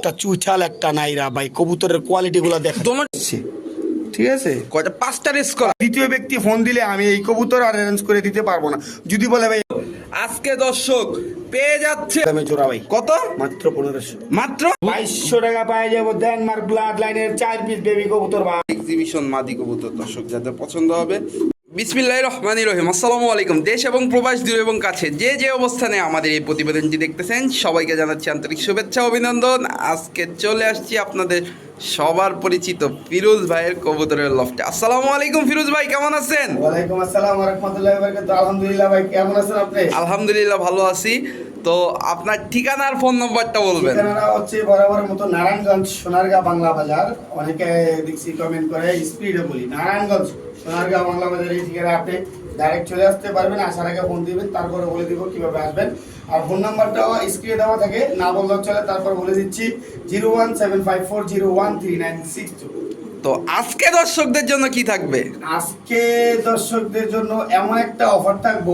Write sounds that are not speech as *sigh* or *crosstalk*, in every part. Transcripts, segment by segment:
একটা চুইঠাল একটা নাইরা ভাই। কবুতরের কোয়ালিটি গুলো দেখ ঠিক আছে? কয়টা? পাঁচটা রেস করা। দ্বিতীয় ব্যক্তি ফোন দিলে আমি এই কবুতর আর অ্যারেঞ্জ করে দিতে পারব না। যদি বলে ভাই আজকে দর্শক পেয়ে যাচ্ছে আমি জোড়া ভাই। কত? মাত্র পনেরোশো। মাত্র? বাইশশো টাকা পাওয়া যাব ডেনমার্ক ব্লাড লাইনের চার পিস বেবি কবুতর ভাই। এক্সিবিশন মাদি কবুতর দর্শক যাদের পছন্দ হবে বিসমিল্লাহ রহমানির রহিম। আসসালামু আলাইকুম। দেশ এবং প্রবাস দূর এবং কাছে। যে যে অবস্থানে আমাদের এই প্রতিবেদনটি দেখতেছেন সবাইকে জানাচ্ছি আন্তরিক শুভেচ্ছা অভিনন্দন। আজকে চলে আসছি আপনাদের সবার পরিচিত ফিরোজ ভাইয়ের কবুতরের লফটে। আসসালামু আলাইকুম ফিরোজ ভাই কেমন আছেন? ওয়ালাইকুম আসসালাম রহমতুল্লাহ বারকাতুহু। আলহামদুলিল্লাহ ভাই কেমন আছেন আপনি? আলহামদুলিল্লাহ ভালো আছি। তো আপনার ঠিকানা আর ফোন নাম্বারটা বলবেন। ঠিকানাটা হচ্ছে বরাবর মতো নারায়ণগঞ্জ সোনারগাঁ বাংলা বাজার। অনেকে দেখছি কমেন্ট করে স্পিডে বলি। নারায়ণগঞ্জ। সোনারগাঁ বাংলা বাজার এই আপনি ডাইরেক্ট চলে আসতে পারবেন আসার আগে ফোন দিবেন তারপরে বলে দিব কীভাবে আসবেন। আর ফোন নাম্বারটাও স্ক্রিনে দেওয়া থাকে না বললেও চলে তারপর বলে দিচ্ছি zero one seven five four zero one three nine six two তো আজকে দর্শকদের জন্য কি থাকবে? আজকে দর্শকদের জন্য এমন একটা অফার থাকব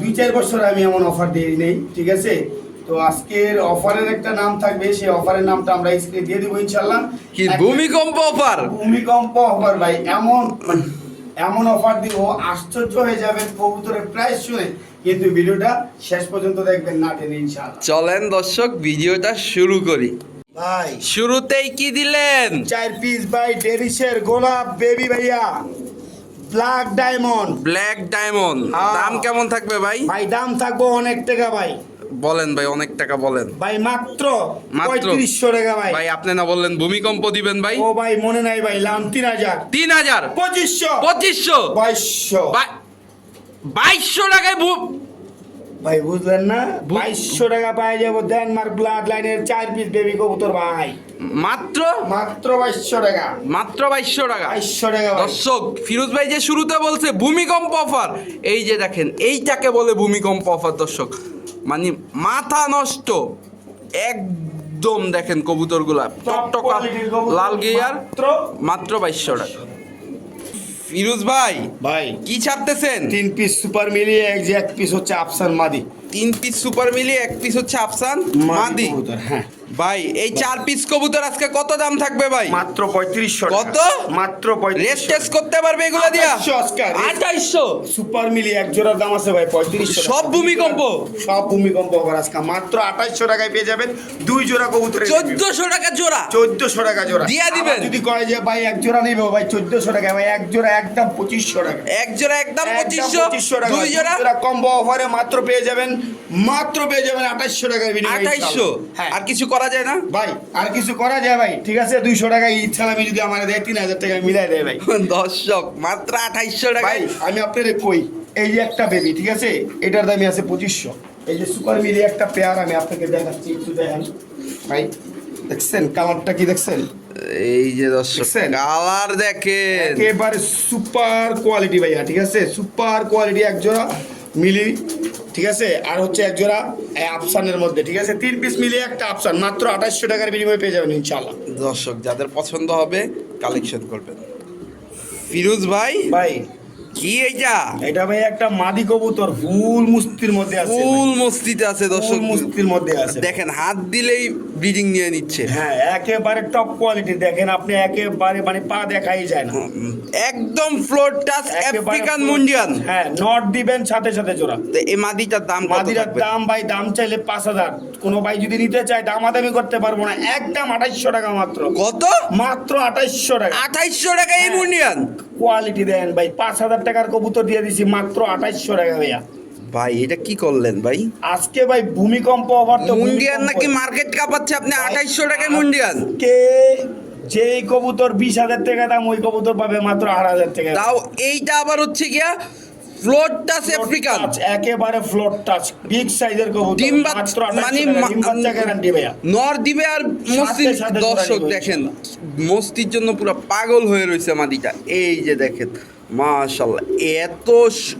দুই চার বছর আমি এমন অফার দিই নেই ঠিক আছে? তো আজকের অফারের একটা নাম থাকবে সেই অফারের নামটা আমরা স্ক্রিনে দিয়ে দিব ইনশাল্লাহ কি ভূমিকম্প অফার? ভূমিকম্প অফার ভাই এমন এমন অফার দিব আশ্চর্য হয়ে যাবেন কবুতরের প্রাইস শুনে। কিন্তু ভিডিওটা শেষ পর্যন্ত দেখবেন না টেনে ইনশাল্লাহ চলেন দর্শক ভিডিওটা শুরু করি। ভাই। শুরুতেই কি দিলেন? চার পিস ভাই ডেরিসের গোলাপ বেবি ভাইয়া। Black diamond black diamond. দাম কেমন থাকবে ভাই? ভাই দাম থাকব অনেক টাকা ভাই। বলেন ভাই অনেক টাকা বলেন। ভাই মাত্র মাত্র? পঁয়ত্রিশশো টাকা ভাই। ভাই আপনি না বললেন ভূমিকম্প দিবেন ভাই? ও ভাই মনে নাই ভাই লাম তিন হাজার। তিন হাজার? পঁচিশশো। পঁচিশশো? বাইশশো। বাইশশো টাকায় ভূ- ভাই বুঝলেন না? বাইশশো টাকা পাওয়া যাব ডেনমার্ক ব্লাড লাইনের চার পিস বেবি কবুতর ভাই। মাত্র? মাত্র বাইশশো টাকা। মাত্র বাইশশো টাকা। বাইশশো টাকা দর্শক ফিরোজ ভাই যে শুরুতে বলছে ভূমিকম্প অফার এই যে দেখেন এইটাকে বলে ভূমিকম্প অফার দর্শক। মানে মাথা নষ্ট। একদম দেখেন কবুতরগুলা টকটকা লাল গিয়ার মাত্র বাইশশো টাকা। ফিরোজ ভাই ভাই কি ছাপতেছেন তিন পিস সুপার মিলিয়ে এক যে এক পিস হচ্ছে আফসান মাদি। তিন পিস সুপার মিলি এক পিস হচ্ছে আফসান মাদি হ্যাঁ। ভাই এই চার পিস কবুতর আজকে কত দাম থাকবে ভাই? মাত্র পঁয়ত্রিশশো কত? মাত্র টেস্ট করতে পারবে এগুলা দিয়া? 2800 আঠাইশশো? সুপার মিলি এক জোড়ার দাম আছে ভাই পঁয়ত্রিশশো সব ভূমিকম্প? সব ভূমিকম্প আবার আজকে। মাত্র আঠাইশশো টাকায় পেয়ে যাবেন দুই জোড়া কবুতর চোদ্দশো টাকা জোড়া? চোদ্দশো টাকা জোড়া। দিয়া দিবেন? আবার যদি কয় যে ভাই এক জোড়া নেবে ভাই চোদ্দশো টাকা ভাই এক জোড়া একদম পঁচিশশো টাকা এক জোড়া একদম পঁচিশশো 2500 টাকা দুই জোড়া? কম্বো অফারে মাত্র পেয়ে যাবেন মাত্র পেয়ে যাবেন আঠাইশশো টাকায় আঠাইশশো? হ্যাঁ। আর কিছু করা যায় না? ভাই আর কিছু করা যায় ভাই। ঠিক আছে দুইশো টাকা ইচ্ছা আমি যদি আমার দেয় তিন হাজার টাকা মিলাই দেয় ভাই। দর্শক মাত্র আঠাইশশো টাকা। আমি আপনাদের কই এই যে একটা বেবি ঠিক আছে এটার দামই আছে পঁচিশশো। এই যে সুপার মিলি একটা পেয়ার আমি আপনাকে দেখাচ্ছি একটু দেখেন। ভাই দেখছেন? কালারটা কি দেখছেন? এই যে দর্শক? কালার দেখেন। একেবারে সুপার কোয়ালিটি ভাইয়া ঠিক আছে? সুপার কোয়ালিটি এক জোড়া মিলি ঠিক আছে? আর হচ্ছে এক জোড়া এই আফসানের মধ্যে ঠিক আছে? তিন পিস মিলিয়ে একটা আফসান মাত্র আঠাশশো টাকার বিনিময়ে পেয়ে যাবেন ইনশাল্লাহ দর্শক যাদের পছন্দ হবে কালেকশন করবেন। ফিরোজ ভাই ভাই কি এইটা? এটা ভাই একটা মাদি কবুতর ফুল মুস্তির মধ্যে আছে। ফুল মস্তিতে আছে দর্শক। মুস্তির মধ্যে আছে। দেখেন হাত দিলেই ব্রিডিং নিয়ে নিচ্ছে। হ্যাঁ একেবারে টপ কোয়ালিটি দেখেন আপনি একেবারে মানে পা দেখাই যায় না। একদম ফ্লোর টাচ আফ্রিকান মুন্ডিয়ান হ্যাঁ নট দিবেন সাথে সাথে জোড়া। তো এই মাদিটার দাম থাকবে? দাম ভাই দাম চাইলে পাঁচ হাজার। কোনো ভাই যদি নিতে চায় দামাদামি করতে পারব না। একদম আঠাইশশো টাকা মাত্র। কত? মাত্র আঠাইশশো টাকা। আঠাইশশো টাকা এই। মুন্ডিয়ান কোয়ালিটি দেন ভাই পাঁচ হাজার টাকার কবুতর দিয়ে দিছি মাত্র আঠাইশশো টাকা ভাইয়া। ভাই এটা কি করলেন ভাই? আজকে ভাই ভূমিকম্প হওয়ার তো মুন্ডিয়ান নাকি মার্কেট কাপাচ্ছে আপনি আঠাইশশো টাকায় মুন্ডিয়ান? কে যেই কবুতর বিশ হাজার টাকা দাম ওই কবুতর পাবে মাত্র আট হাজার টাকা। তাও এইটা আবার হচ্ছে গিয়া ফ্লোর টাচ আফ্রিকান একেবারে ফ্লোর টাচ বিগ সাইজের কবুতর ডিম মানে 2800 টাকা, মা- ডিম বাচ্চা গ্যারান্টি ভাইয়া। নর দিবে আর মস্তির দর্শক দেখেন মস্তির জন্য পুরো পাগল হয়ে রয়েছে মাদিটা এই যে দেখেন মাশাল্লাহ এত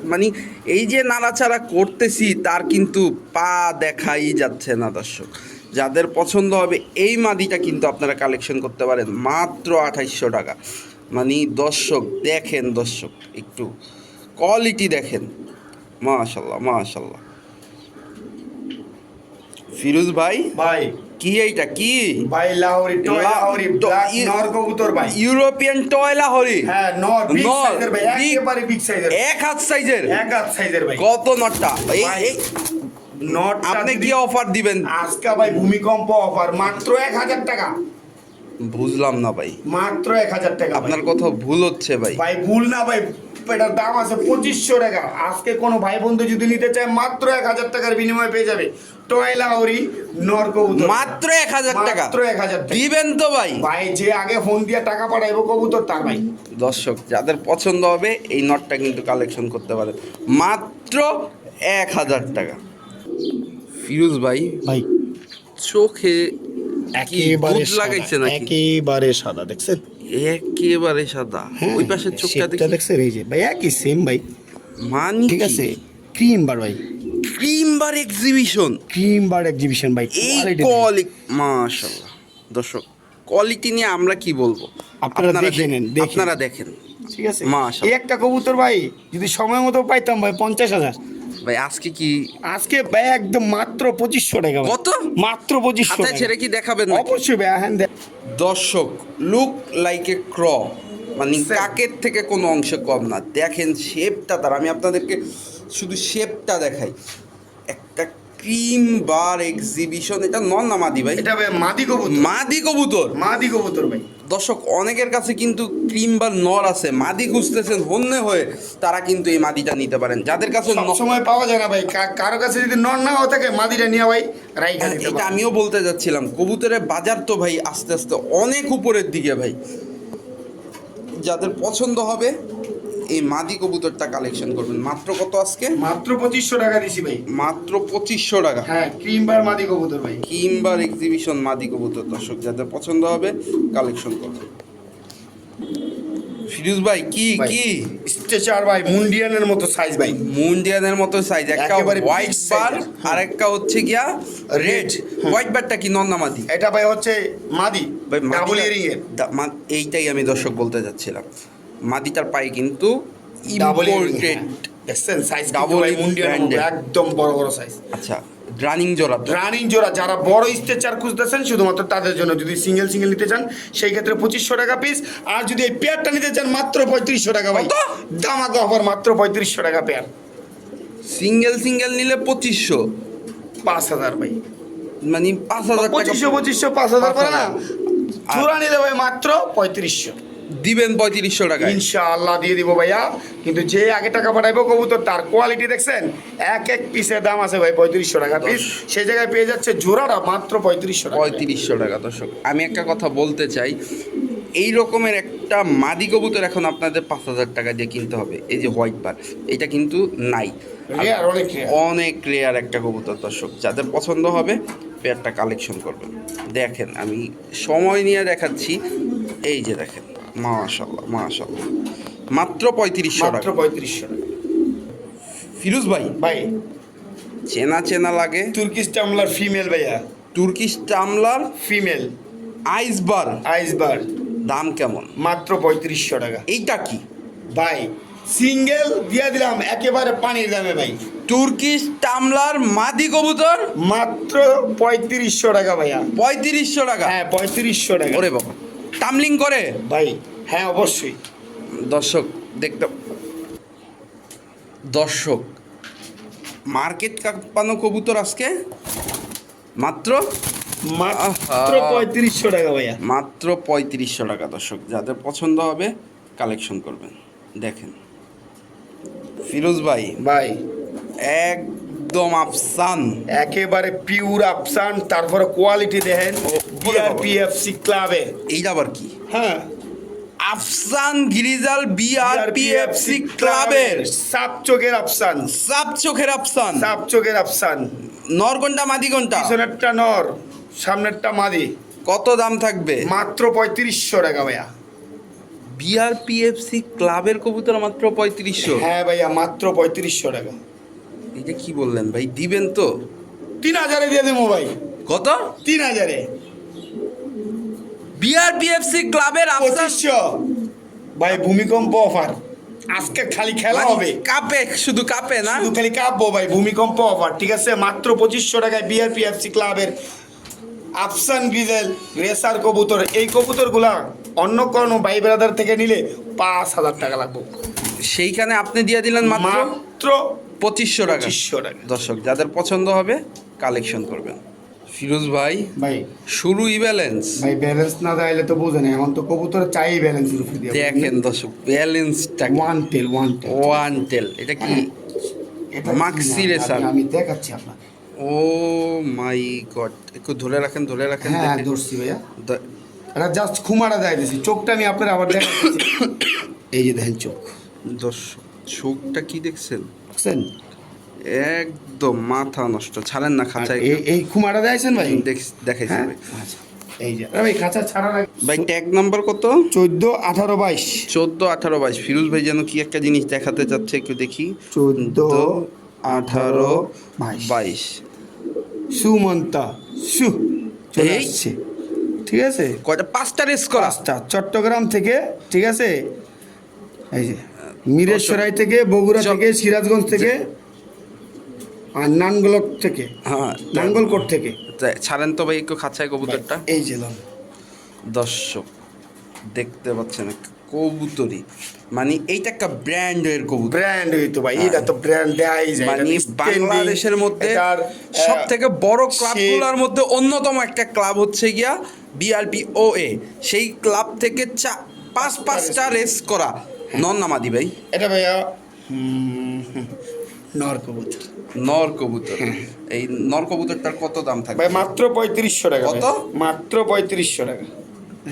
মানে এই যে নাড়াচাড়া করতেছি তার কিন্তু পা দেখাই যাচ্ছে না দর্শক। যাদের পছন্দ হবে এই মাদিটা কিন্তু আপনারা কালেকশন করতে পারেন মাত্র আঠাইশশো টাকা। মানে দর্শক দেখেন দর্শক একটু কোয়ালিটি দেখেন। মাশাল্লাহ মাশাল্লাহ ফিরোজ ভাই ভাই। কি এইটা কি? ভাই লাহোরি টয় লাহোরি ব্ল্যাক নর কবুতর ভাই। ইউরোপিয়ান টয়লা হরি হ্যাঁ নর বিগ সাইজের ভাই একেবারে বিগ সাইজের এক হাত সাইজের এক হাত সাইজের ভাই। কত নটটা? এই নট আপনি কি অফার দিবেন? আজকে ভাই ভূমিকম্প অফার মাত্র এক হাজার টাকা। বুঝলাম না ভাই। মাত্র এক হাজার টাকা আপনার কোথাও ভুল হচ্ছে ভাই। ভাই ভুল না ভাই এটার দাম আছে পঁচিশশো টাকা। আজকে কোনো ভাই বন্ধু যদি নিতে চায় মাত্র এক হাজার টাকার বিনিময়ে পেয়ে যাবে। টয়লা ওরি নর মাত্র এক হাজার টাকা। মাত্র এক হাজার দিবেন তো ভাই। ভাই যে আগে ফোন দিয়ে টাকা পাঠাইবো কবুতর তার ভাই। দর্শক যাদের পছন্দ হবে এই নটটা কিন্তু কালেকশন করতে পারেন। মাত্র এক হাজার টাকা। ফিরোজ ভাই ভাই। চোখে একেবারে লাগাইছে একেবারে সাদা দেখছেন? একেবারে সাদা। ওই পাশের চোখটা দেখছেন? এই যে ভাই একই সেম ভাই। মানে ঠিক আছে ক্রিম বার ভাই। Cream bar exhibition cream bar exhibition ভাই এই কোয়ালিটি মাশাআল্লাহ। দর্শক কোয়ালিটি নিয়ে আমরা কি বলব? আপনারা দেখে দেখ- নেন, আপনারা দেখেন। ঠিক আছে। এই একটা কবুতর ভাই যদি সময় মতো পাইতাম ভাই পঞ্চাশ হাজার। ভাই আজকে কি? আজকে ভাই একদম মাত্র পঁচিশশো টাকা কত? মাত্র পঁচিশশো টাকা। ছেড়ে কি দেখাবেন? অবশ্যই ভাই হ্যাঁ দর্শক লুক লাইক এ ক্র মানে. কাকের থেকে কোনো অংশে কম না। দেখেন শেপটা তার। আমি আপনাদেরকে শুধু শেপটা দেখাই। ক্রিম বার এক্সিবিশন এটা নন না মাদি ভাই? এটা ভাই মাদি কবুতর। মাদি কবুতর? মাদি কবুতর ভাই। দর্শক অনেকের কাছে কিন্তু ক্রিম বা নর আছে। মাদি খুঁজতেছেন হন্যে হয়ে তারা কিন্তু এই মাদিটা নিতে পারেন। যাদের কাছে ন- সময় পাওয়া যায় না ভাই। কারও কাছে যদি নন নাও থাকে মাদিটা নিয়ে ভাই হ্যাঁ, এটা আমিও বলতে যাচ্ছিলাম কবুতরের বাজার তো ভাই আস্তে আস্তে অনেক উপরের দিকে ভাই। যাদের পছন্দ হবে এই মাদি কবুতরটা কালেকশন করবেন। মাত্র কত আজকে? মাত্র পঁচিশশো টাকা দিছি ভাই। মাত্র পঁচিশশো টাকা। হ্যাঁ ক্রিম মাদি কবুতর ভাই। কিংবার এক্সিবিশন মাদি কবুতর দর্শক যাদের পছন্দ হবে কালেকশন করবেন। ফিরুজ ভাই কি কি? স্ট্রেচার ভাই মুন্ডিয়ানের মতো সাইজ ভাই। মুন্ডিয়ানের মতো সাইজ একটা হোয়াইট বার আর একটা হচ্ছে গিয়া রেড হোয়াইট বারটা কি নন্না মাদি? এটা ভাই হচ্ছে মাদি ভাই ডাবল ইয়ারিং এর। এইটাই আমি দর্শক বলতে যাচ্ছিলাম। মাদিটার পায়ে কিন্তু ডাবল ইম্পোর্টেড সাইজ ডাবল একদম বড় বড় সাইজ আচ্ছা রানিং জোড়া। রানিং জোড়া যারা বড় স্ট্রেচার খুঁজতেছেন শুধুমাত্র তাদের জন্য যদি সিঙ্গেল সিঙ্গেল নিতে চান সেই ক্ষেত্রে পঁচিশশো টাকা পিস আর যদি এই পেয়ারটা নিতে চান মাত্র পঁয়ত্রিশশো টাকা ভাই? দামাকা অফার মাত্র পঁয়ত্রিশশো টাকা পেয়ার সিঙ্গেল সিঙ্গেল নিলে পঁচিশশো। পাঁচ হাজার ভাই। মানে পাঁচ হাজার পঁচিশশো পঁচিশশো পাঁচ হাজার করে না? জোড়া নিলে ভাই মাত্র পঁয়ত্রিশশো। দিবেন পঁয়ত্রিশশো টাকায়। ইনশাআল্লাহ দিয়ে দিব ভাইয়া। কিন্তু যে আগে টাকা পাঠাইবো কবুতর তার কোয়ালিটি দেখছেন? এক এক পিসের দাম আছে ভাই পঁয়ত্রিশশো টাকা পিস সেই জায়গায় পেয়ে যাচ্ছে জোড়াটা মাত্র পঁয়ত্রিশশো পঁয়ত্রিশশো টাকা দর্শক। আমি একটা কথা বলতে চাই এই রকমের একটা মাদি কবুতর এখন আপনাদের পাঁচ হাজার টাকা দিয়ে কিনতে হবে। এই যে হোয়াইট বার এটা কিন্তু নাই। অনেক রেয়ার একটা কবুতর দর্শক। যাদের পছন্দ হবে পেয়ারটা কালেকশন করবেন। দেখেন আমি সময় নিয়ে দেখাচ্ছি। এই যে দেখেন মাশাল্লাহ মাশাল্লাহ মাত্র পঁয়ত্রিশশো মাত্র টাকা। পঁয়ত্রিশশো টাকা। ফিরোজ ভাই ভাই চেনা চেনা লাগে। তুর্কিশ টামলার ফিমেল ভাইয়া। Turkish tumbler female. Ice bar ice bar দাম কেমন? মাত্র পঁয়ত্রিশশো টাকা। এইটা কি? ভাই সিঙ্গেল দিয়ে দিলাম একেবারে পানির দামে ভাই। তুর্কিশ টামলার মাদি কবুতর? মাত্র পঁয়ত্রিশশো টাকা ভাইয়া। পঁয়ত্রিশশো টাকা? হ্যাঁ পঁয়ত্রিশশো টাকা। ওরে বাবা। টামলিং করে? ভাই হ্যাঁ অবশ্যই। দর্শক দেখতে দর্শক মার্কেট কাঁপানো কবুতর আজকে? মাত্র? মাত্র পঁয়ত্রিশশো টাকা ভাইয়া। মাত্র পঁয়ত্রিশশো টাকা দর্শক। যাদের পছন্দ হবে কালেকশন করবেন। দেখেন। ফিরোজ ভাই ভাই। একদম আফসান। একেবারে পিওর আফসান তারপরে কোয়ালিটি দেখেন বিআরপিএফসি ক্লাবে এই আবার কি? হ্যাঁ। আফসান গিরিজাল বিআরপিএফসি ক্লাবের সাপ চোখের আফসান। সাপ চোখের আফসান। সাপ চোখের আফসান। নরগন্ডা মাদি ঘণ্টা পিছনেরটা নর সামনেরটা মাদি। কত দাম থাকবে? মাত্র পঁয়ত্রিশশো টাকা ভাইয়া। বিআরপিএফসি ক্লাবের কবুতর মাত্র পঁয়ত্রিশশো। হ্যাঁ ভাইয়া মাত্র পঁয়ত্রিশশো টাকা। এটা কি বললেন ভাই দিবেন তো? তিন হাজারে দিয়ে দেবো ভাই। কত? তিন হাজারে। বিআরপিএফসি ক্লাবের পঁচিশশো। ভাই ভূমিকম্প অফার। আজকে খালি খেলা হবে। কাপে শুধু কাপে না? শুধু খালি কাঁপবো ভাই ভূমিকম্প অফার। ঠিক আছে মাত্র পঁচিশশো টাকায় বিআরপিএফসি ক্লাবের আফসান গ্রিজেল রেসার কবুতর। এই কবুতরগুলা অন্য কোনো ভাই ব্রাদার থেকে নিলে পাঁচ হাজার টাকা লাগবে। সেইখানে আপনি দিয়ে দিলেন মাত্র পঁচিশশো টাকা। পঁচিশশো টাকা। দর্শক যাদের পছন্দ হবে কালেকশন করবেন। ফিরোজ ভাই ভাই। শুরুই ব্যালেন্স ভাই ব্যালেন্স না দিলে তো বুঝেন এখন তো কবুতর চাই ব্যালেন্স রুফে দিয়ে। দেখেন দর্শক ব্যালেন্সটা one tail one tail one tail এটা কি? এটা Maxi কি না? আমি দেখাচ্ছি আপনাকে। ও মাই গড একটু ধরে রাখেন ধরে রাখেন হ্যাঁ। ধরছি ভাইয়া। দ- এটা জাস্ট খুমারা দেয় দিছি। চোখটা আমি আপনার আবার দেখাচ্ছি। *coughs* এই যে দেখেন চোখ। দর্শক চোখটা কি দেখছেন? বুঝছেন একদম মাথা নষ্ট ছাড়েন না খাঁচায়। এই এই খুমারা দেখাইছেন ভাই? দেখ- দেখাইছি হ্যাঁ? ভাই। আচ্ছা। এই যে ভাই খাঁচা ছাড়া ভাই ট্যাগ নাম্বার কত? চোদ্দ আঠারো বাইশ। চোদ্দ আঠারো বাইশ। ফিরোজ ভাই যেন কি একটা জিনিস দেখাতে চাচ্ছে একটু দেখি। চোদ্দ আঠারো বাইশ। সুমন্তা সু চলে এই। আসছে। ঠিক আছে? কয়টা? পাঁচটা রেস করা। চট্টগ্রাম থেকে ঠিক আছে? এই যে মিরেশ্বরাই থেকে বগুড়া থেকে সিরাজগঞ্জ থেকে আর নানগোলক থেকে হ্যাঁ নাঙ্গলকোট থেকে। ছাড়েন তো ভাই একটু খাঁচায় কবুতরটা। এই যে। দর্শক দেখতে পাচ্ছেন কবুতরি মানে এইটা একটা ব্র্যান্ডের কবুতর। ব্র্যান্ড হইতো ভাই এটা তো ব্র্যান্ড মানে বাংলাদেশের মধ্যে সব থেকে বড় ক্লাবগুলোর মধ্যে অন্যতম একটা ক্লাব হচ্ছে গিয়া বিআরপি ও এ সেই ক্লাব থেকে চা পাঁচ পাঁচটা রেস করা। নন নামাদি ভাই? এটা ভাইয়া নর কবুতর। নর কবুতর। এই নর কবুতরটার কত দাম থাকবে? ভাই মাত্র পঁয়ত্রিশশো টাকা কত? মাত্র পঁয়ত্রিশশো টাকা।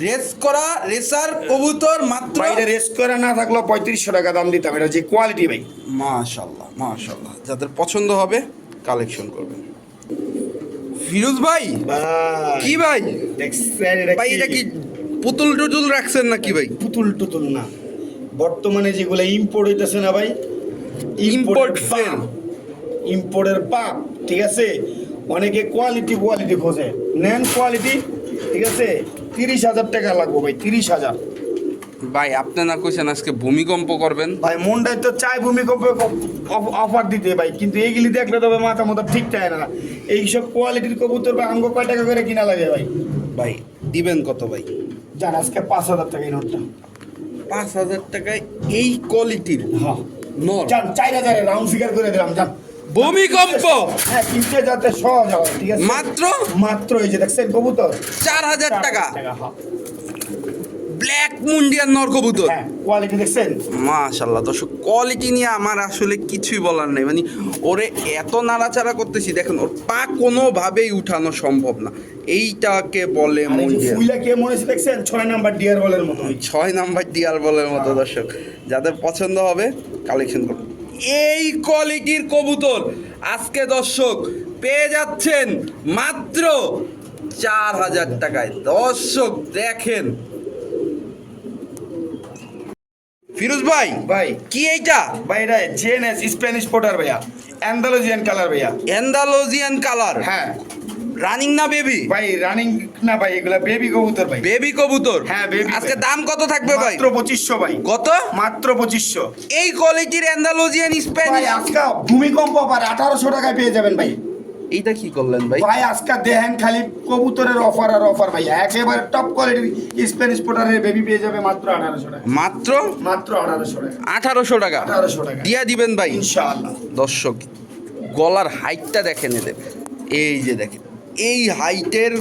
রেস করা রেসার কবুতর মাত্র বাইরে রেস করা না থাকলেও পঁয়ত্রিশশো টাকা দাম দিতাম। এটা যে কোয়ালিটি ভাই। মাশাল্লাহ মাশাল্লাহ। যাদের পছন্দ হবে কালেকশন করবেন। ফিরোজ ভাই? কি ভাই? এটা ভাই এটা কি পুতুল টুতুল রাখছেন নাকি ভাই? পুতুল টুতুল না। বর্তমানে যেগুলো ইম্পোর্ট হইতেছে না ভাই ইম্পোর্ট fail। ইম্পোর্টের পাপ ঠিক আছে? অনেকে কোয়ালিটি কোয়ালিটি খোঁজে। নেন কোয়ালিটি ঠিক আছে? তিরিশ হাজার টাকা লাগবে ভাই তিরিশ হাজার। ভাই আপনি না কইছেন আজকে ভূমিকম্প করবেন। ভাই মনটাই তো চাই ভূমিকম্প অফার দিতে ভাই কিন্তু এইগুলি দেখলে তবে মাথা মতো ঠিক থাকে না। এইসব কোয়ালিটির কবুতর ভাই আমগো কয় টাকা করে কিনা লাগে ভাই? ভাই দিবেন কত ভাই? জান আজকে পাঁচ হাজার টাকা এই নোটটা। পাঁচ হাজার টাকায় এই কোয়ালিটির হ্যাঁ। নর। যান চার হাজারে রাউন্ড ফিগার করে দিলাম যান। ভূমিকম্প! হ্যাঁ কিনতে যাতে সহজ হয় ঠিক আছে? মাত্র? মাত্র এই যে দেখছেন কবুতর। চার হাজার টাকা হ্যাঁ। ব্ল্যাক মুন্ডিয়ান নর কবুতর হ্যাঁ, কোয়ালিটি দেখছেন? মাশাল্লাহ দর্শক কোয়ালিটি নিয়ে আমার আসলে কিছুই বলার নেই। মানে ওরে এত নাড়াচাড়া করতেছি দেখেন ওর পা কোনোভাবেই উঠানো সম্ভব না। এইটাকে বলে ফুইলা কে মনে দেখছেন? ছয় নাম্বার ডিয়ার বলের মতো। ছয় নাম্বার ডিয়ার বলের মতো দর্শক। যাদের পছন্দ হবে কালেকশন করুন। এই কোয়ালিটির কবুতর আজকে দর্শক পেয়ে যাচ্ছেন মাত্র চার হাজার টাকায়। দর্শক দেখেন ফিরোজ ভাই ভাই। কি এইটা? ভাই এটা জেএনএস স্প্যানিশ পোটার ভাইয়া। অ্যান্ডালোজিয়ান কালার ভাইয়া। অ্যান্ডালোজিয়ান কালার হ্যাঁ। রানিং না বেবি ভাই রানিং না ভাই এগুলা বেবি কবুতর ভাই। বেবি কবুতর? হ্যাঁ, baby আজকে দাম কত থাকবে ভাই? মাত্র পঁচিশশো ভাই। কত? মাত্র পঁচিশশো। এই কোয়ালিটির অ্যান্ডালোজিয়ান ভাই স্প্যানিশ আজকে ভূমিকম্প পারে আঠারোশো টাকায় পেয়ে যাবেন ভাই। এইটা কি করলেন ভাই? ভাই আজকে দেখেন খালি কবুতরের অফার আর অফার ভাই। একেবারে টপ কোয়ালিটির স্প্যানিশ পোটারের বেবি পেয়ে যাবে মাত্র আঠারোশো টাকা। মাত্র? মাত্র আঠারোশো টাকা। আঠারোশো টাকা? আঠারোশো টাকা। দিয়া দিবেন ভাই। ইনশাআল্লাহ। দর্শক গলার হাইটটা দেখেন এদের। এই যে দেখেন এই হাইটের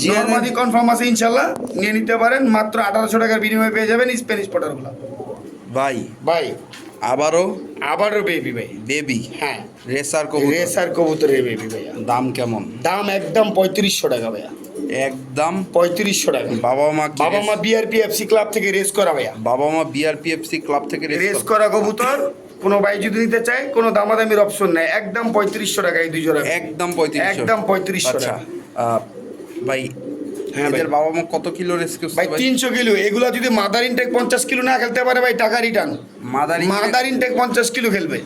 যে নর্মাদি কনফার্ম আছে ইনশাল্লাহ নিয়ে নিতে পারেন। মাত্র আঠারোশো টাকার বিনিময়ে পেয়ে যাবেন স্প্যানিশ পোটারগুলো ভাই ভাই আবারও? আবারও বেবি ভাই। বেবি হ্যাঁ। রেসার কবুতর। রেসার কবুতরের বেবি ভাইয়া। দাম কেমন? দাম একদম পঁয়ত্রিশশো টাকা ভাইয়া। একদম? পঁয়ত্রিশশো টাকা। বাবা মা বাবা মা বিআরপিএফসি ক্লাব থেকে রেস করা ভাইয়া। বাবা মা বিআরপিএফসি ক্লাব থেকে রেস করে। কবুতর কোনো ভাই যদি নিতে চায় কোনো দামাদামির অপশন নেই। একদম পঁয়ত্রিশশো টাকা এই দুই জোড়া একদম পঁয়ত্রিশ একদম 3500 আচ্ছা টাকা। ভাই। এদের বাবা মা কত কিলো রেস ভাই তিনশো কিলো। এগুলো যদি মাদার ইনটেক পঞ্চাশ কিলো না খেলতে পারে ভাই টাকা রিটার্ন মাদার মাদার ইনটেক পঞ্চাশ কিলো খেলবে।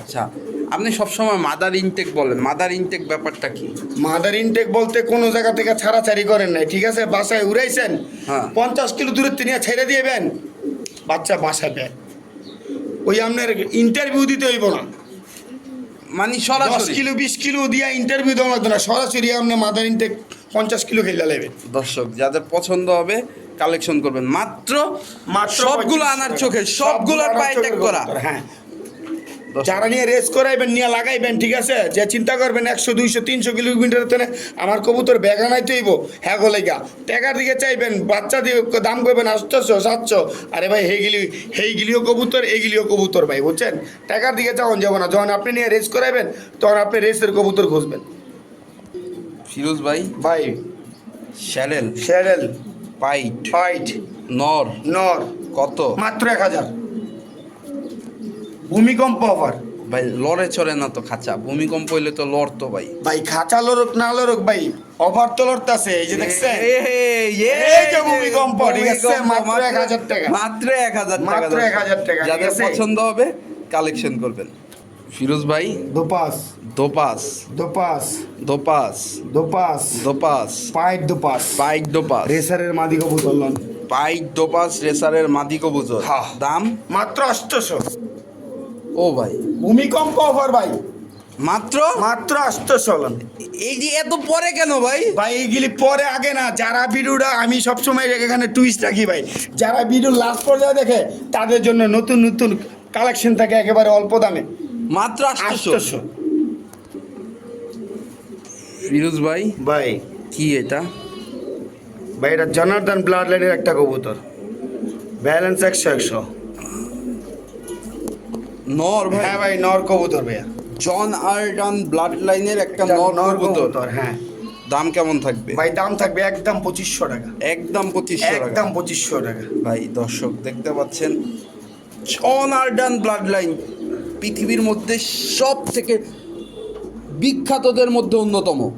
আচ্ছা আপনি সবসময় মাদার ইনটেক বলেন। মাদার ইনটেক ব্যাপারটা কি? মাদার ইনটেক বলতে কোনো জায়গা থেকে ছাড়াছাড়ি করেন নাই ঠিক আছে? বাসায় উড়াইছেন হ্যাঁ। পঞ্চাশ কিলো দূরে তিনি ছেড়ে দিয়েবেন বাচ্চা বাসায় দেয়। ওই আপনার ইন্টারভিউ দিতে হইব না। মানে সরাসরি। 10 কিলো বিশ কিলো দিয়া ইন্টারভিউ দেওয়া লাগতো না সরাসরি আপনি মাদার ইনটেক পঞ্চাশ কিলো খেলা নেবেন। দর্শক যাদের পছন্দ হবে কালেকশন করবেন। মাত্র মাত্র সবগুলো আনার চোখে সবগুলোর পায়ে ট্যাগ করা। হ্যাঁ। যারা নিয়ে রেস করাইবেন নিয়ে লাগাইবেন ঠিক আছে? যে চিন্তা করবেন একশো দুইশো তিনশো কিলোমিটার তেনে আমার কবুতর বেগানাই তৈব হ্যাঁ গো লেগা টাকার দিকে চাইবেন বাচ্চা দিয়ে দাম করবেন আটশোশো সাতশো। আরে ভাই হেইগুলি হেইগুলিও কবুতর এইগুলিও কবুতর ভাই বুঝছেন? টাকার দিকে চাওয়ান যাব না যখন আপনি নিয়ে রেস করাইবেন তখন আপনি রেসের কবুতর খুঁজবেন। ফিরোজ ভাই ভাই। শ্যারেল শ্যারেল পাইট ফাইট নর নর। কত? মাত্র এক হাজার। ভূমিকম্প অফার ভাই লড়ে চড়ে না তো খাঁচা। ভূমিকম্প হইলে তো লড় তো ভাই। ভাই খাঁচা লড়ুক না লড়ুক ভাই অফার তো লড়তেছে এই যে দেখছেন? এই, যে ভূমিকম্প, ঠিক আছে? মাত্র 1000 টাকা। মাত্র এক হাজার টাকা মাত্র দর্শক। 1000 টাকা, যাদের পছন্দ হবে কালেকশন করবেন। ফিরোজ ভাই দোপাস। দোপাস। দোপাস। দোপাস। দোপাস। দোপাস। পাইট দোপাস। পাইক দোপাস। রেসারের মাদি কবুতর লন। পাইক দোপাস রেসারের মাদি কবুতর। দাম? মাত্র অষ্টশো ও ভাই। ভূমিকম্প অফার ভাই। মাত্র? মাত্র অষ্টশো লন এই যে এত পরে কেন ভাই? ভাই এইগুলি পরে আগে না যারা ভিডিওটা আমি সবসময় এখানে টুইস্ট রাখি ভাই। যারা ভিডিও লাস্ট পর্যায়ে দেখে তাদের জন্য নতুন নতুন কালেকশন থাকে একেবারে অল্প দামে। মাত্র আটশো আটশোশো ফিরোজ ভাই ভাই। কি এটা? ভাই এটা জনার্দন ব্লাড লাইনের একটা কবুতর। ব্যালেন্স একশো একশো। নর ভাই। হ্যাঁ ভাই নর কবুতর ভাইয়া। জন আর্ডান ব্লাড লাইনের একটা নর নর কবুতর। কবুতর হ্যাঁ। দাম কেমন থাকবে? ভাই দাম থাকবে একদম পঁচিশশো টাকা। একদম পঁচিশশো টাকা। একদম পঁচিশশো টাকা। ভাই দর্শক দেখতে পাচ্ছেন জন আর্ডান ব্লাড লাইন পৃথিবীর মধ্যে সব থেকে বিখ্যাতদের মধ্যে অন্যতম।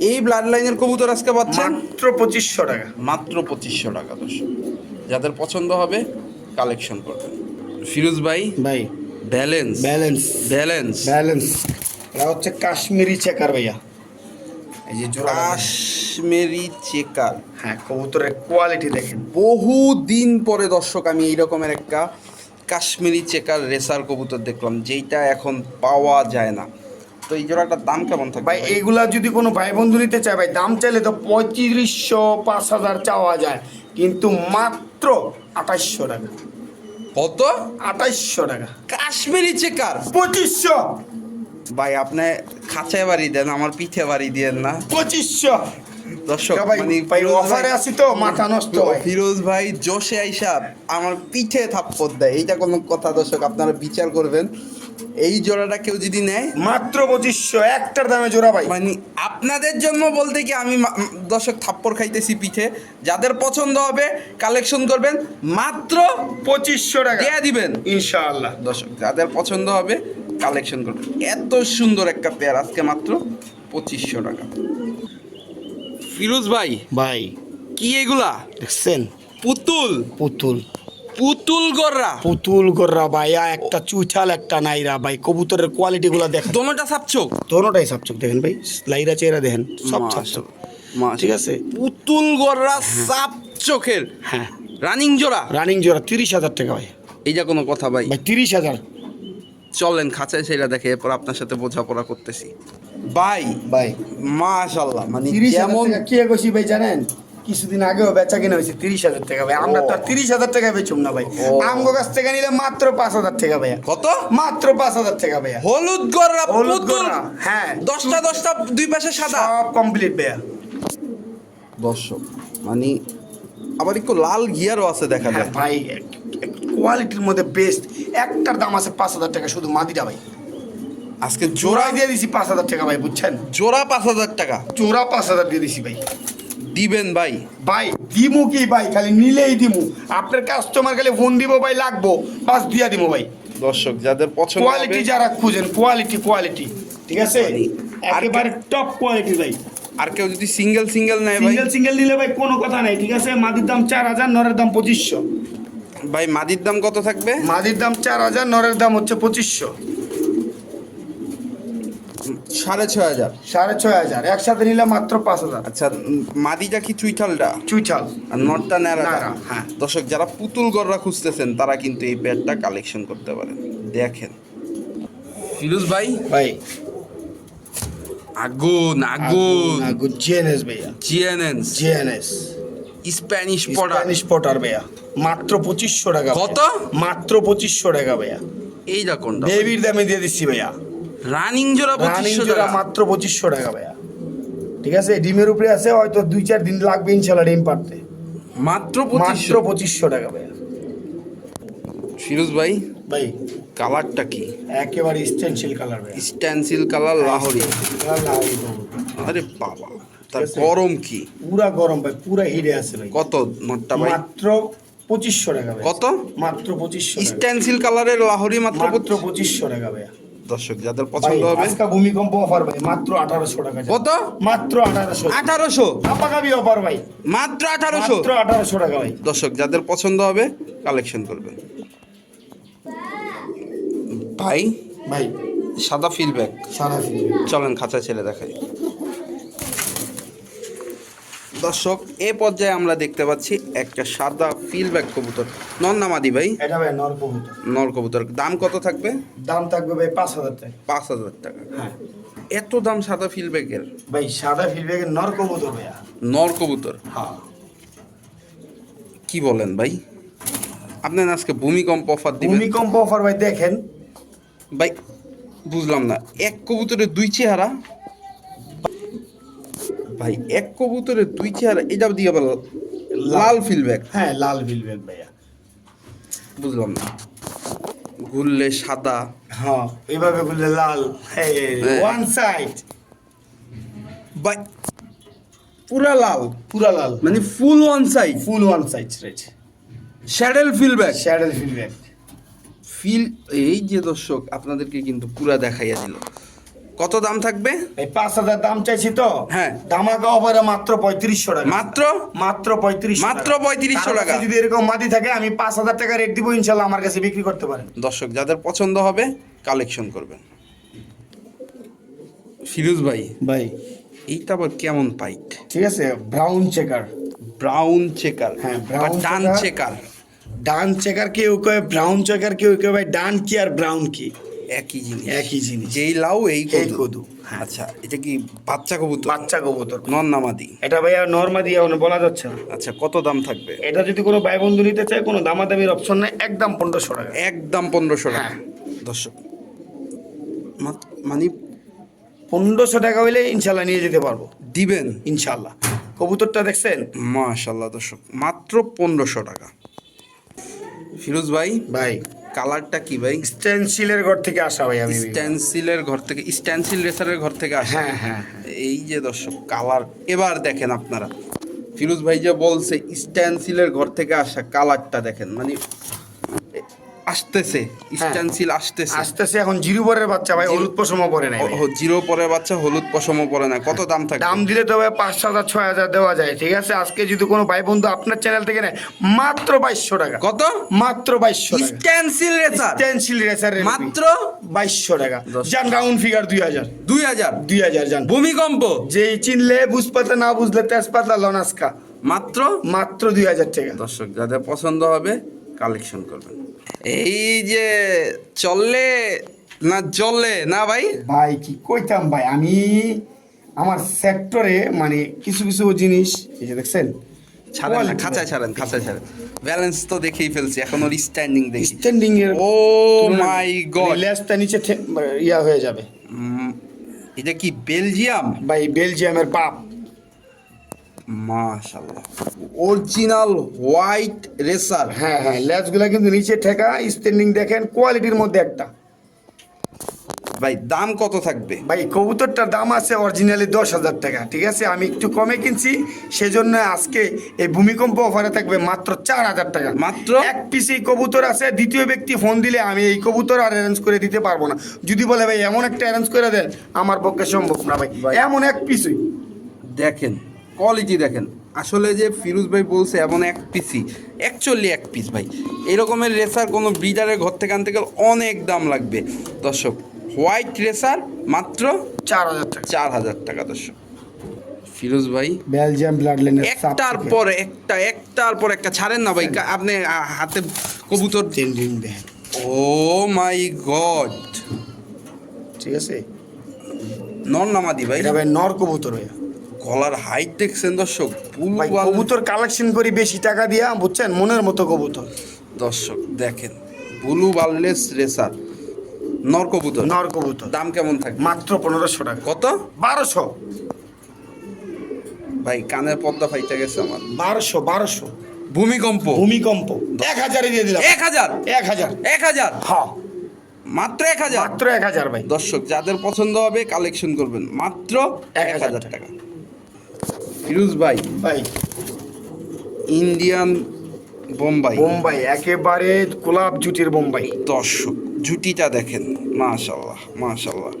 এই ব্লাড লাইনের কবুতর আজকে পাচ্ছেন? মাত্র পঁচিশশো টাকা। মাত্র পঁচিশশো টাকা দর্শক। যাদের পছন্দ হবে কালেকশন করবেন। ফিরোজ ভাই? ভাই। ব্যালেন্স। ব্যালেন্স। ব্যালেন্স। ব্যালেন্স। এটা হচ্ছে কাশ্মীরি চেকার ভাইয়া। এই যে জোড়া। কাশ্মীরি চেকার। হ্যাঁ কবুতরের কোয়ালিটি দেখেন। বহু দিন পরে দর্শক আমি এই রকমের একটা কাশ্মীরি চেকার রেসার কবুতর দেখলাম যেইটা এখন পাওয়া যায় না। তো এই জোড়াটার দাম কেমন থাকে ভাই এইগুলা যদি কোনো ভাই বন্ধু নিতে চায় ভাই দাম চাইলে তো পঁয়ত্রিশশো পাঁচ হাজার চাওয়া যায়। কিন্তু মাত্র আঠাশশো টাকা। কত? আঠাইশশো টাকা। কাশ্মীরি চেকার। পঁচিশশো। ভাই আপনি খাঁচায় বাড়ি দেন আমার পিঠে বাড়ি দিয়েন না। পঁচিশশো। দর্শক ভাই মানে অফারে আছি তো মাথা নষ্ট। ফিরোজ ভাই জোশে আইসা আমার পিঠে থাপ্পড় দেয়। এইটা কোনো কথা দর্শক আপনারা বিচার করবেন। এই জোড়াটা কেউ যদি নেয় মাত্র পঁচিশশো একটার দামে জোড়া ভাই। মানে আপনাদের জন্য বলতে কি আমি দর্শক থাপ্পড় খাইতেছি পিঠে। যাদের পছন্দ হবে কালেকশন করবেন মাত্র পঁচিশশো টাকা। দিয়ে দিবেন। ইনশাআল্লাহ। দর্শক যাদের পছন্দ হবে কালেকশন করবেন। এত সুন্দর একটা পেয়ার আজকে মাত্র পঁচিশশো টাকা। ফিরোজ ভাই ভাই কি এগুলা? দেখছেন? পুতুল। পুতুল। পুতুল গররা। পুতুল গররা ভাইয়া একটা চুচাল একটা নাইরা ভাই কবুতরের কোয়ালিটি গুলা দেখেন। দোনোটা সাপচোক দোনোটাই সাপচক দেখেন ভাই লাইরা চেহারা দেখেন সব সাপচক ঠিক আছে? পুতুল গররা সাপ চোখের হ্যাঁ। রানিং জোড়া? রানিং জোড়া তিরিশ হাজার টাকা ভাই। এইটা কোনো কথা ভাই। ভাই তিরিশ হাজার। চলেন খাঁচায় সেটা দেখে এরপর আপনার সাথে বোঝাপড়া করতেছি। ভাই। ভাই মাশাল্লাহ মানে যেমন কে ভাই জানেন? কিছুদিন আগেও বেচা কিনা হয়েছে তিরিশ হাজার টাকা ভাই। আমরা তো আর তিরিশ হাজার টাকা বেচুম না ভাই। আমগো কাছ থেকে নিলে মাত্র পাঁচ হাজার টাকা ভাইয়া। কত? মাত্র পাঁচ হাজার টাকা ভাইয়া। হলুদ গররা হলুদ গররা, হ্যাঁ। দশটা দশটা দুই পাশে সাদা। সব কমপ্লিট ভাইয়া। দর্শক মানে আবার একটু লাল গিয়ারও আছে দেখা হ্যাঁ যায় ভাই কোয়ালিটির মধ্যে বেস্ট একটার দাম আছে পাঁচ হাজার টাকা শুধু মাদিটা ভাই। আজকে জোড়া দিয়ে দিছি পাঁচ হাজার টাকা ভাই বুঝছেন? জোড়া পাঁচ হাজার টাকা। জোড়া পাঁচ হাজার দিয়ে দিছি ভাই। দিবেন ভাই। ভাই দিমু কি ভাই? খালি নিলেই দিমু। আপনার কাস্টমার খালি ফোন দিব ভাই লাগবো। বাস দিয়া দিমু ভাই। দর্শক যাদের পছন্দ কোয়ালিটি যারা খুঁজেন কোয়ালিটি কোয়ালিটি ঠিক আছে? আর একেবারে টপ কোয়ালিটি ভাই। আর কেউ যদি সিঙ্গেল সিঙ্গেল নেয় ভাই সিঙ্গেল সিঙ্গেল নিলে ভাই কোনো কথা নাই ঠিক আছে? মাদির দাম চার হাজার নরের দাম পঁচিশশো। ভাই মাদির দাম কত থাকবে? মাদির দাম চার হাজার নরের দাম হচ্ছে পঁচিশশো। সাড়ে ছয় হাজার। সাড়ে ছয় হাজার। একসাথে নিলে মাত্র পাঁচ হাজার। আচ্ছা মাদিটা কি চুইঠালটা? চুইছাল আর নটটা ন্যাড়াটা? হ্যাঁ। দর্শক যারা পুতুল গররা খুঁজতেছেন তারা কিন্তু এই প্যাডটা কালেকশন করতে পারেন। দেখেন। ফিরোজ ভাই? ভাই। আগুন আগুন। আগুন জিএনএস ভাইয়া। GNN GNS. স্প্যানিশ পড়া স্প্যানিশ পটার। ভাইয়া। মাত্র পঁচিশশো টাকা কত? মাত্র পঁচিশশো টাকা ভাইয়া। এইটা কোনটা? বেবির দামে দিয়ে দিচ্ছি ভাইয়া। রানিং জোড়া রানিং জোড়া মাত্র পঁচিশশো টাকা ভাইয়া। ঠিক আছে? ডিমের উপরে আছে হয়তো দুই চার দিন লাগবে ইনশাল্লাহ ডিম পারতে মাত্র মাত্র পঁচিশশো টাকা ভাইয়া। ফিরোজ ভাই ভাই। কালারটা কি? একেবারে স্টেনশিল কালার ভাইয়া। Stencil colour Lahori. আরে বাবা তার গরম কি? পুরা গরম ভাই পুরা হিটে আছে ভাই। কত নটটা ভাই? মাত্র পঁচিশশো টাকা ভাই কত? মাত্র পঁচিশশো টাকা। স্ট্যান্সিল কালারের লাহোরি মাত্র মাত্র পঁচিশ- পঁচিশশো টাকা ভাইয়া। দর্শক যাদের পছন্দ হবে আজকে ভূমিকম্প অফার ভাই মাত্র আঠারোশো টাকা কত? মাত্র 1800 1800 আপাকাবি অফার ভাই। মাত্র আঠারোশো? মাত্র আঠারোশো টাকা ভাই। দর্শক যাদের পছন্দ হবে কালেকশন করবেন ভাই ভাই। সাদা ফিলব্যাক সাদা ফ্রি চলেন খাঁচা ছেলে দেখাই। দর্শক এ পর্যায়ে আমরা দেখতে পাচ্ছি একটা সাদা ফিলব্যাক কবুতর। নামাদি ভাই। এটা ভাই নর কবুতর। নর কবুতর। দাম কত থাকবে? দাম থাকবে ভাই পাঁচ হাজার টাকা। পাঁচ হাজার টাকা। হ্যাঁ। এত দাম সাদা ফিলব্যাকের ভাই সাদা ফিডব্যাগের নর কবুতর ভাইয়া। নর কবুতর? হ্যাঁ। কি বলেন ভাই? আপনার আজকে ভূমিকম্প অফার দিবেন? ভূমিকম্প অফার ভাই দেখেন। ভাই বুঝলাম না। এক কবুতরের দুই চেহারা ভাই এক কবুতরের দুই চেহারা এটা দিয়ে আবার লাল ফিলব্যাক হ্যাঁ লাল ফিডব্যাগ ভাইয়া। বুঝলাম না। ঘুরলে সাদা। হ্যাঁ এইভাবে বললে লাল। হ্যাঁ। ওয়ান সাইড ভাই পুরা লাল। পুরা লাল। মানে full one side full one side red saddle ফিলব্যাক saddle ফিডব্যাগ ফিল এই যে দর্শক আপনাদেরকে কিন্তু পুরা দেখাইয়া দিল। কত দাম থাকবে? এই পাঁচ হাজার দাম চাইছি তো। হ্যাঁ। ধামাকা অফারে মাত্র পঁয়ত্রিশশো টাকা। মাত্র? মাত্র পঁয়ত্রিশ মাত্র 3500 টাকা। যদি এরকম মাটি থাকে আমি পাঁচ হাজার টাকা রেট দিব ইনশাল্লাহ আমার কাছে বিক্রি করতে পারেন। দর্শক যাদের পছন্দ হবে কালেকশন করবেন। ফিরোজ ভাই ভাই। এইটা আবার কেমন পাইট ঠিক আছে ব্রাউন চেকার ব্রাউন চেকার হ্যাঁ, ডান চেকার ডান চেকার কেউ কয় ব্রাউন চেকার কেউ কেউ ভাই ডান কি আর ব্রাউন কি? একই জিনিস। একই জিনিস। যেই লাউ এই কদু। হ্যাঁ। আচ্ছা এটা কি বাচ্চা কবুতর? বাচ্চা কবুতর। নন্নামাদি। এটা ভাইয়া নর্মা দিয়ে এখন বলা যাচ্ছে না। আচ্ছা কত দাম থাকবে? এটা যদি কোনো ভাই বন্ধু নিতে চায় কোনো দামাদামির অপশন নেই একদম পনেরোশো টাকা। একদম পনেরোশো টাকা। হ্যাঁ। দর্শক মানে পনেরোশো টাকা হইলে ইনশাল্লাহ নিয়ে যেতে পারব। দিবেন? ইনশাল্লাহ কবুতরটা দেখছেন? মাশাল্লাহ দর্শক মাত্র পনেরোশো টাকা। ফিরোজ ভাই ভাই। কালারটা কি ভাই? স্টেনসিলের ঘর থেকে আসা ভাই আমি স্টেনসিলের ঘর থেকে স্টেনসিল রেসারের ঘর থেকে আসা। হ্যাঁ হ্যাঁ। এই যে দর্শক কালার। এবার দেখেন আপনারা। ফিরোজ ভাই যে বলছে স্টেনসিলের ঘর থেকে আসা কালারটা দেখেন। মানে আসতেছে স্ট্যান্সিল আসতেছে। আসতেছে এখন জিরো বরের বাচ্চা ভাই হলুদ পশম পরে নাই ও, জিরো পরে বাচ্চা হলুদ পশম পরে না কত দাম থাকে দাম দিলে তো ভাই পাঁচ হাজার ছয় হাজার দেওয়া যায় ঠিক আছে? আজকে যদি কোনো ভাই বন্ধু আপনার চ্যানেল থেকে নেয় মাত্র বাইশশো টাকা। কত? মাত্র বাইশশো টাকা। Stencil racer? স্টেনসিল রেসারের মাত্র? বাইশশো টাকা। যান রাউন্ড ফিগার দুই হাজার। দুই হাজার? দুই হাজার যান। ভূমিকম্প? যে চিনলে বুঝপাতা না বুঝলে তেজপাতা লনাস্কা। মাত্র? মাত্র দুই হাজার টাকা। দর্শক যাদের পছন্দ হবে কালেকশন করবেন। এই যে চললে না চললে না ভাই? ভাই কি কইতাম ভাই? আমি আমার সেক্টরে মানে কিছু কিছু জিনিস এই যে দেখছেন? ছাড়েন খাঁচায় ছাড়েন খাঁচায় ছাড়েন। ব্যালেন্স তো দেখেই ফেলছি এখন ওর স্ট্যান্ডিং দেখি। স্ট্যান্ডিং এর ও মাই গড লেসটা নিচে ঠে- ইয়া হয়ে যাবে। এটা কি বেলজিয়াম ভাই বেলজিয়ামের বাপ মাশাআল্লাহ। অরিজিনাল হোয়াইট রেসার হ্যাঁ হ্যাঁ লেসগুলা কিন্তু নিচে ঠেকা স্ট্যান্ডিং দেখেন কোয়ালিটির মধ্যে একটা। ভাই দাম কত থাকবে? ভাই কবুতরটার দাম আছে অরিজিনালি দশ হাজার টাকা ঠিক আছে? আমি একটু কমে কিনছি সেজন্য আজকে এই ভূমিকম্প অফারে থাকবে মাত্র চার হাজার টাকা। মাত্র? এক পিস এই কবুতর আছে দ্বিতীয় ব্যক্তি ফোন দিলে আমি এই কবুতর আর অ্যারেঞ্জ করে দিতে পারব না। যদি বলে ভাই এমন একটা অ্যারেঞ্জ করে দেন আমার পক্ষে সম্ভব না ভাই। এমন এক পিসই দেখেন কোয়ালিটি দেখেন। আসলে যে ফিরোজ ভাই বলছে এমন এক পিসি অ্যাকচুয়ালি এক পিস ভাই। এরকমের রেসার কোনো ব্রিডারের ঘর থেকে আনতে গেলে অনেক দাম লাগবে। দর্শক হোয়াইট রেসার মাত্র চার হাজার টাকা। চার হাজার টাকা দর্শক। ফিরোজ ভাই বেলজিয়াম ব্লাড একটার পর একটা একটার পর একটা ছাড়েন না ভাই আপনি হাতে কবুতর ও মাই গড। ঠিক আছে? নর নামাদি ভাই। এটা ভাই নর কবুতর ভাই গলার হাইট দেখছেন দর্শক? কবুতর কালেকশন করি বেশি টাকা দিয়া বুঝছেন? মনের মতো কবুতর। দর্শক দেখেন ব্লু বার্লেস রেসার নর কবুতর। নর কবুতর। দাম কেমন থাকে মাত্র পনেরোশো টাকা। কত? বারোশো। ভাই কানের পর্দা ফাইতে গেছে আমার। বারোশো বারোশো। ভূমিকম্প। ভূমিকম্প। এক হাজারে দিয়ে দিলাম। এক হাজার? এক হাজার। এক হাজার? হ্যাঁ মাত্র এক হাজার? মাত্র এক হাজার ভাই। দর্শক যাদের পছন্দ হবে কালেকশন করবেন। মাত্র এক হাজার টাকা। ফিরুজ ভাই। ভাই। ইন্ডিয়ান বোম্বাই। বোম্বাই একেবারে গোলাপ জুটির বোম্বাই। দর্শক জুটিটা দেখেন মাশাল্লাহ মাশাল্লাহ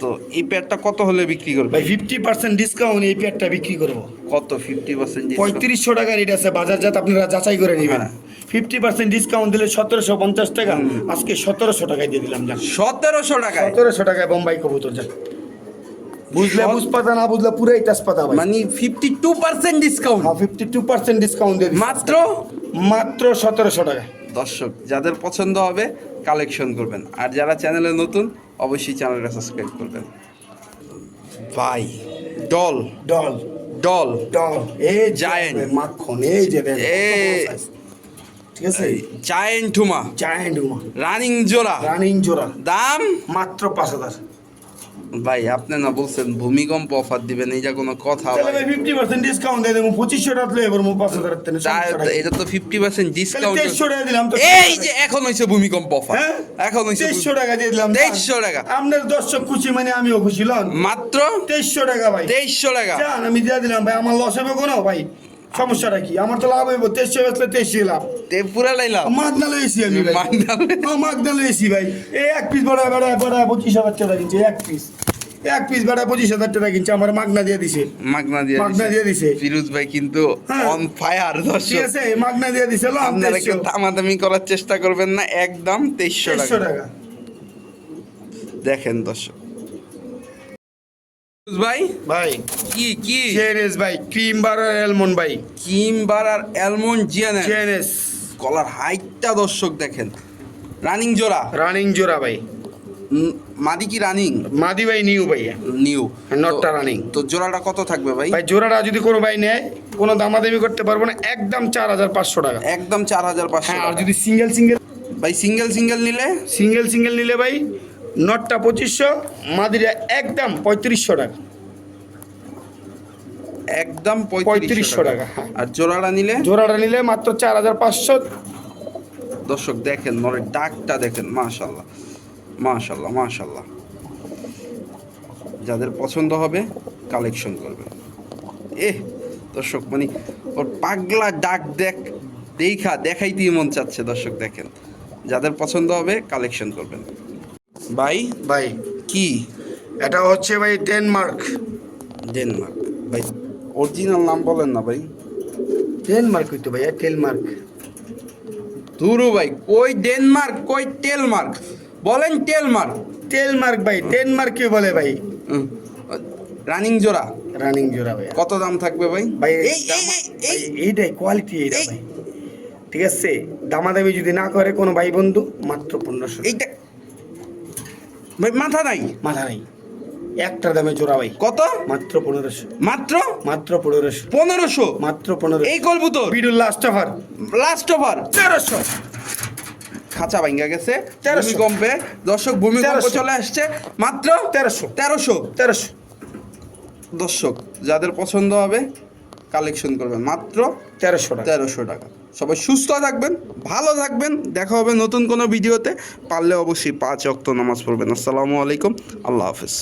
তো এই প্যাডটা কত হলে বিক্রি করবে ভাই ফিফটি পার্সেন্ট ডিসকাউন্ট এই প্যাডটা বিক্রি করব। কত? ফিফটি পার্সেন্ট পঁয়ত্রিশশো টাকা রেট আছে বাজারজাত আপনারা যাচাই করে নেবেন। ফিফটি পার্সেন্ট ডিসকাউন্ট দিলে সতেরোশো পঞ্চাশ টাকা আজকে সতেরোশো টাকায় দিয়ে দিলাম সতেরোশো টাকায়? সতেরোশো টাকায় বোম্বাই কবুতর যান। বুঝলে বুঝপাতা না বুঝলে পুরাই তেজপাতা ভাই। মানে fifty two percent discount fifty two percent discount দিয়ে মাত্র? মাত্র সতেরোশো টাকা। দর্শক যাদের পছন্দ হবে কালেকশন করবেন। আর যারা চ্যানেলে নতুন অবশ্যই চ্যানেলটা সাবস্ক্রাইব করবেন। ভাই doll doll doll doll a giant মাখন এই যে এ- ঠিক আছে? জায়েন্ট ঠুমা জায়েন্ট উমা রানিং জোড়া। রানিং জোড়া। দাম? মাত্র পাঁচ হাজার। ভাই আপনি না বলছেন ভূমিকম্প অফার দিবেন এই যা কোনো কথা ভাই। ভাই ফিফটি পার্সেন্ট ডিসকাউন্ট দিয়ে দেবো পঁচিশশো টাকা তুলে এবার পাঁচ হাজার তেনে এটা তো ফিফটি পার্সেন্ট ডিসকাউন্ট তেইশশো টাকা দিলাম তো। এই যে এখন হইছে ভূমিকম্প অফার। হ্যাঁ? এখন হইছে তেইশশো টাকা দিয়ে দিলাম তেইশশো টাকা। আপনার দর্শক খুশি মানে আমিও খুশি লন। মাত্র তেইশশো টাকা ভাই। তেইশশো টাকা। জান আমি দিয়ে দিলাম ভাই আমার লস হবে কোনো ভাই। সমস্যাটা কি? আমার তো লাভ হইব তেইশশো বেচলে তেইশশো লাভ পুরা লাইলাম। মাগনা লইছি আমি মাগনা লই- হ্যাঁ, লইছি ভাই। এই এক পিস বড় বড় বড় পঁচিশ হাজার টাকা কিনছে এক পিস এক পিস বড় পঁচিশ হাজার টাকা কিনছে আমার মাগনা দিয়ে দিছে। মাগনা দিয়ে মাগনা দিয়ে দিছে। ফিরোজ ভাই কিন্তু হ্যাঁ। অন ফায়ার ঠিক আছে মাগনা দিয়ে দিছে লন আপনারা কেউ দামাদামি করার চেষ্টা করবেন না একদম তেইশশো টাকা। দেখেন দর্শক। ভাই? ভাই। কি কি? চেনেস ভাই ক্রিম বার অ্যালমন্ড ভাই। কিমবার আর অ্যালমন্ড জিয়ানে চেনেস গলার হাইটটা দর্শক দেখেন। রানিং জোড়া? রানিং জোড়া ভাই। মাদি কি রানিং? মাদি ভাই নিউ ভাই। নিউ। নটটা running। তো জোড়াটা কত থাকবে ভাই? ভাই জোড়াটা যদি কোনো ভাই নেয় কোনো দামাদামি করতে পারব না একদম চার হাজার পাঁচশো টাকা। একদম চার হাজার পাঁচশো হ্যাঁ আর যদি সিঙ্গেল সিঙ্গেল ভাই সিঙ্গেল সিঙ্গেল নিলে? সিঙ্গেল সিঙ্গেল নিলে ভাই নটটা পঁচিশশো মাদিরা একদম পঁয়ত্রিশশো টাকা। একদম পঁয়ত্রিশশো টাকা, হ্যাঁ। আর জোড়াটা নিলে? জোড়াটা নিলে মাত্র চার হাজার পাঁচশো। দর্শক দেখেন নরের ডাকটা দেখেন মাশাল্লাহ মাশাল্লাহ মাশাল্লাহ যাদের পছন্দ হবে কালেকশন করবেন। এ দর্শক মানে ওর পাগলা ডাক দেখ দেখা দেখাইতেই মন চাচ্ছে দর্শক দেখেন। যাদের পছন্দ হবে কালেকশন করবেন। ভাই? ভাই। কি? এটা হচ্ছে ভাই ডেনমার্ক ডেনমার্ক ভাই। অরিজিনাল নাম বলেন না ভাই। ডেনমার্ক হইতো ভাই টেলমার্ক ধুরু ভাই কই ডেনমার্ক কই টেলমার্ক বলেন টেলমার্ক টেলমার্ক ভাই ডেনমার্কে বলে ভাই। রানিং জোড়া। রানিং জোড়া ভাই কত দাম থাকবে ভাই? ভাই এই এই এই এই ভাই, এইটাই কোয়ালিটি এইটা এই। ভাই। ঠিক আছে? দামাদামি যদি না করে কোনো ভাই বন্ধু মাত্র পনেরোশো এইটা ভাই মাথা নাই? মাথা নেই। একটা দামে জোড়া ভাই। কত? মাত্র পনেরোশো। মাত্র? মাত্র পনেরোশো। পনেরোশো? মাত্র পনেরো এই কলবুতর বিডুল লাস্ট অফার লাস্ট ওভার তেরোশো। খাঁচা ভাঙ্গা গেছে। 1300 ভূমিকম্পে। দর্শক ভূমিকম্প 1300 চলে আসছে। মাত্র? তেরোশো। তেরোশো। তেরোশো। দর্শক যাদের পছন্দ হবে কালেকশন করবেন। মাত্র তেরোশো টাকা। তেরোশো টাকা। সবাই সুস্থ থাকবেন, ভালো থাকবেন, দেখা হবে নতুন কোনো ভিডিওতে। পারলে অবশ্যই পাঁচ অক্ত নামাজ পড়বেন। আসসালামু আলাইকুম, আল্লাহ হাফিজ।